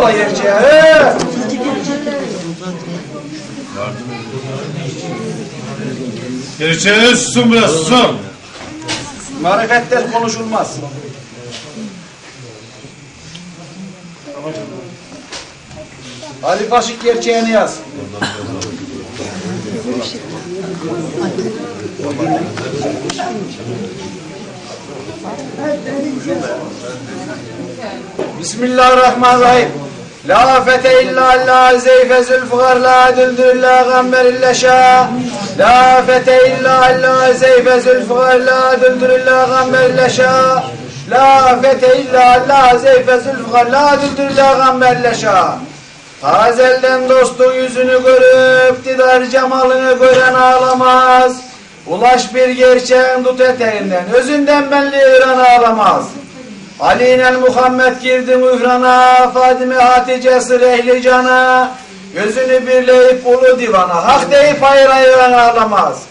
sır ola gerçeğe. He. Gerçeğe susun biraz susun. Marifetten konuşulmaz. Ali Kaşık gerçeğini yaz. Bismillahirrahmanirrahim. La fete illa la zeyfe zülfügar la düldür la gamber illa şa. La fete illa la zeyfe zülfügar la düldür la gamber illa şa. La fete illa la zeyfe zülfügar la düldür la gamber illa şa. Tazelden dostun yüzünü görüp didar cemalını gören ağlamaz. Ulaş bir gerçeğin tut eteğinden, özünden belli İran ağlamaz. Ali ile Muhammed girdi mührana, Fadime Hatice sır ehli cana, gözünü birleyip ulu divana, hak deyip hayır ayıran ağlamaz.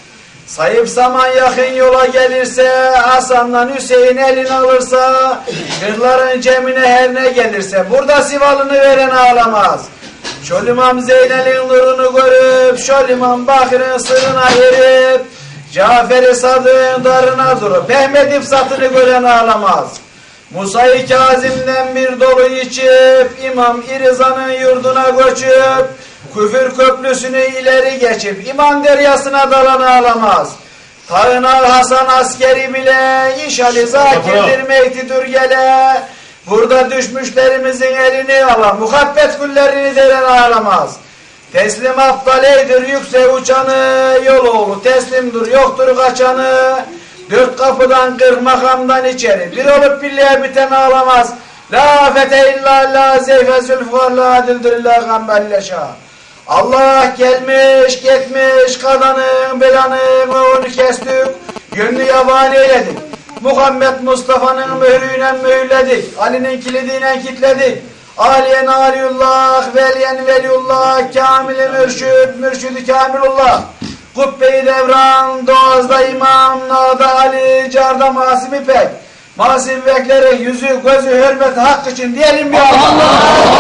Sayıp zaman yakın yola gelirse, Hasan'la Hüseyin elini alırsa, kırların cemine her ne gelirse, burada sivalını veren ağlamaz. Şol İmam Zeynel'in nurunu görüp, Şol İmam Bakır'ın sırrına erip, Cafer-i Sadık'ın darına durup, Mehmet İfsat'ını gören ağlamaz. Musa-i Kazim'den bir dolu içip, İmam İriza'nın yurduna göçüp, küfür köprüsünü ileri geçip, iman deryasına dalan ağlamaz. Tağına Hasan askeri bile, İşali zakirdir meytidir gele, burada düşmüşlerimizin elini alan, muhabbet güllerini deren ağlamaz. Teslim afdaleydir yüksek uçanı, yol oğlu teslimdir yoktur kaçanı. Dört kapıdan kırk makamdan içeri, bir olup birliğe biten ağlamaz. La fete illa la zeyfe zülfar la dildir illa gambelleşa. Allah gelmiş gitmiş kadının belanın onu kestik. Gönlü yaban eyledik. Muhammed Mustafa'nın mührüyle mühürledik. Ali'nin kilidiyle kilitledik. Aliyen Aliyullah, Veliyen Veliyullah, Kamil-i Mürşid, Mürşid-i Kamilullah. Kubbe-i Devran, Doğaz'da İmam, Nağda Ali, Carda Masim İpek. Masim İpekleri yüzü, gözü, hürmeti, hak için diyelim ya Allah!